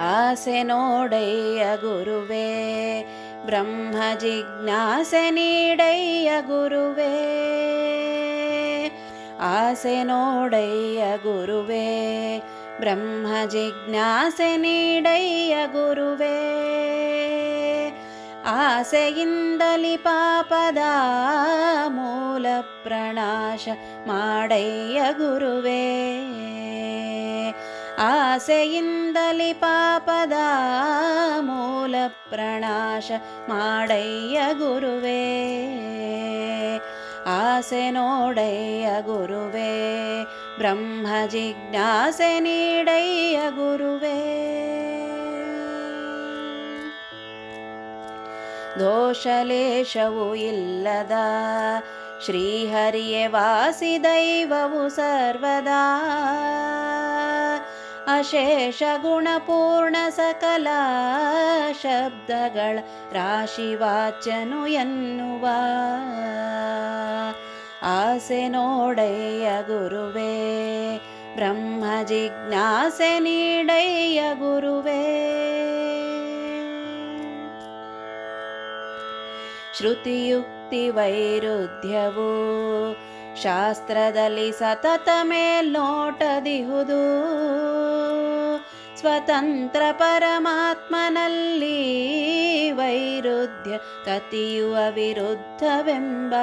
ಆಸೆ ನೋಡಯ್ಯ ಗುರುವೇ ಬ್ರಹ್ಮ ಜಿಜ್ಞಾಸೆ ನೀಡಯ್ಯ ಗುರುವೇ ಆಸೆ ನೋಡಯ್ಯ ಗುರುವೇ ಬ್ರಹ್ಮ ಜಿಜ್ಞಾಸೆ ನೀಡಯ್ಯ ಗುರುವೇ ಆಸೆಯಿಂದಲಿ ಪಾಪದ ಮೂಲ ಪ್ರಣಾಶ ಮಾಡಯ್ಯ ಗುರುವೇ ಆಸೆಯಿಂದಲಿ ಪಾಪದ ಮೂಲ ಪ್ರಣಾಶ ಮಾಡಯ್ಯ ಗುರುವೇ ಆಸೆ ನೋಡಯ್ಯ ಗುರುವೇ ಬ್ರಹ್ಮ ಜಿಜ್ಞಾಸೆ ನೀಡಯ್ಯ ಗುರುವೇ ದೋಷಲೇಶವು ಇಲ್ಲದ ಶ್ರೀಹರಿಯೇ ವಾಸಿ ದೈವವು ಸರ್ವದಾ ಅಶೇಷ ಗುಣಪೂರ್ಣ ಸಕಲ ಶಬ್ದಗಳ ರಾಶಿವಾಚನು ಎನ್ನುವ. ಆಸೆ ನೋಡಯ್ಯ ಗುರುವೇ, ಬ್ರಹ್ಮ ಜಿಜ್ಞಾಸೆ ನೀಡಯ್ಯ ಗುರುವೇ. ಶ್ರುತಿಯುಕ್ತಿ ವೈರುಧ್ಯವು ಶಾಸ್ತ್ರದಲ್ಲಿ ಸತತ ಮೇಲ್ನೋಟದಿಹುದು. ಸ್ವತಂತ್ರ ಪರಮಾತ್ಮನಲ್ಲಿ ವೈರುಧ್ಯ ಕತಿಯುವ ವಿರುದ್ಧವೆಂಬ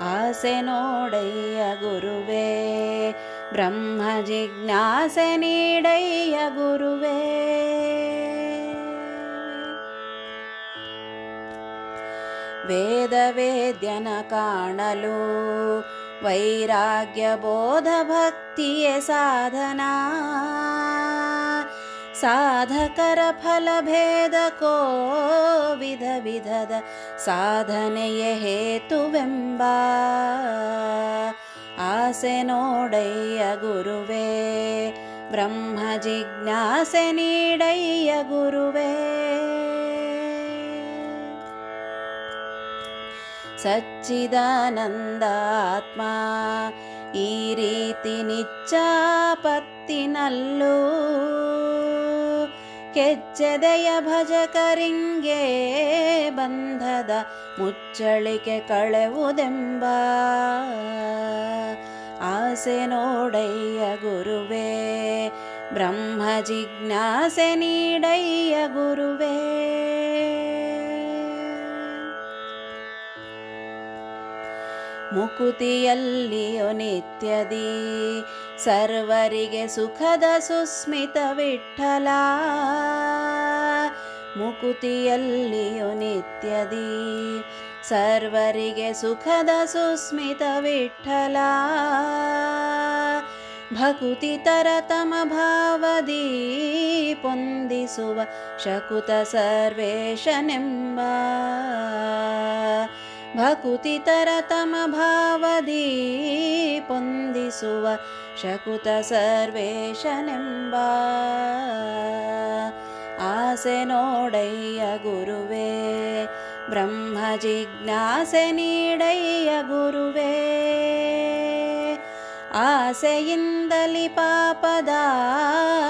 ಆಸೆ ನೋಡಯ್ಯ ಗುರುವೇ, ಬ್ರಹ್ಮ ಜಿಜ್ಞಾಸೆ ನೀಡಯ್ಯ ಗುರುವೇ. ವೇದ ವೇದ್ಯನ ಕಾಣಲು वैराग्यबोधभक्ति साधना। साधकरफलभेदको विधविधद साधनय हेतुवेम्ब। आसे नोडय्य गुरुवे ब्रह्मजिज्ञासे नीडय्य गुरुवे ಸಚ್ಚಿದಾನಂದಾತ್ಮ. ಈ ರೀತಿ ನಿಚ್ಚಾಪತ್ತಿನಲ್ಲೂ ಕೆಚ್ಚೆದೆಯ ಭಜಕರಿಂಗೆ ಬಂಧದ ಮುಚ್ಚಳಿಕೆ ಕಳೆವುದೆಂಬ ಆಸೆ ನೋಡಯ್ಯ ಗುರುವೇ, ಬ್ರಹ್ಮ ಜಿಜ್ಞಾಸೆ ನೀಡಯ್ಯ ಗುರುವೇ. ಮುಕುತಿಯಲ್ಲಿಯೋ ನಿತ್ಯದಿ ಸರ್ವರಿಗೆ ಸುಖದ ಸುಸ್ಮಿತ ವಿಠಲ ಮುಕುತಿಯಲ್ಲಿಯೋ ನಿತ್ಯದಿ ಸರ್ವರಿಗೆ ಸುಖದ ಸುಸ್ಮಿತ ವಿಠಲ ಭಕುತಿ ತರತಮ ಭಾವದಿ ಪೊಂದಿಸುವ ಶಕುತ भकुतितरतमभावधीपुन्द शकुत सर्वेशनिम्बा। आसे नोडय्य गुरुवे ब्रह्मजिज्ञासे नीडय्य गुरुवे। आसयिन्दलि पापदा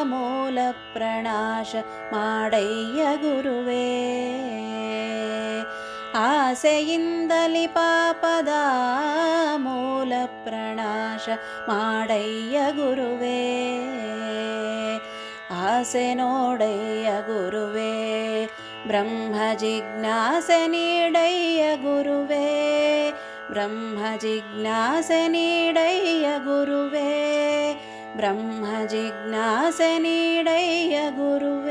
मूलप्रणाश माडय्य गुरुवे। ಪಾಪದ ಮೂಲ ಪ್ರಣಾಶ ಮಾಡಯ್ಯ ಗುರುವೇ ಆಸೆಯಿಂದಲಿ ಪಾಪದ ಮೂಲ ಪ್ರಣಾಶ ಮಾಡಯ್ಯ ಗುರುವೇ ಆಸೆ ನೋಡಯ್ಯ ಗುರುವೇ ಬ್ರಹ್ಮ ಜಿಜ್ಞಾಸೆ ನೀಡಯ್ಯ ಗುರುವೇ ಬ್ರಹ್ಮ ಜಿಜ್ಞಾಸೆ ನೀಡಯ್ಯ ಗುರುವೇ ಬ್ರಹ್ಮ ಜಿಜ್ಞಾಸೆ ನೀಡಯ್ಯ ಗುರು